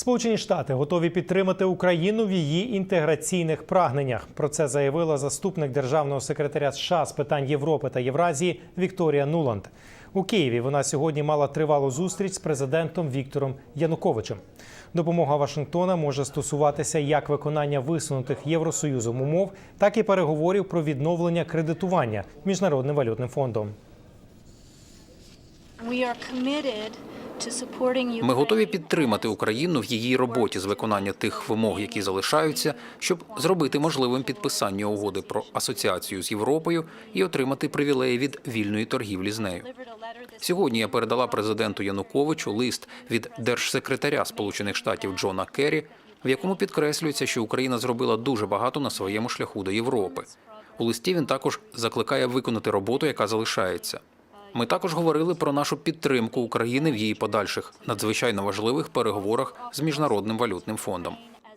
Сполучені Штати готові підтримати Україну в її інтеграційних прагненнях. Про це заявила заступник державного секретаря США з питань Європи та Євразії Вікторія Нуланд. У Києві вона сьогодні мала тривалу зустріч з президентом Віктором Януковичем. Допомога Вашингтона може стосуватися як виконання висунутих Євросоюзом умов, так і переговорів про відновлення кредитування міжнародним валютним фондом. Ми готові підтримати Україну в її роботі з виконання тих вимог, які залишаються, щоб зробити можливим підписання угоди про асоціацію з Європою і отримати привілеї від вільної торгівлі з нею. Сьогодні я передала президенту Януковичу лист від держсекретаря Сполучених Штатів Джона Керрі, в якому підкреслюється, що Україна зробила дуже багато на своєму шляху до Європи. У листі він також закликає виконати роботу, яка залишається. Ми також говорили про нашу підтримку України в її подальших надзвичайно важливих переговорах з міжнародним валютним фондом.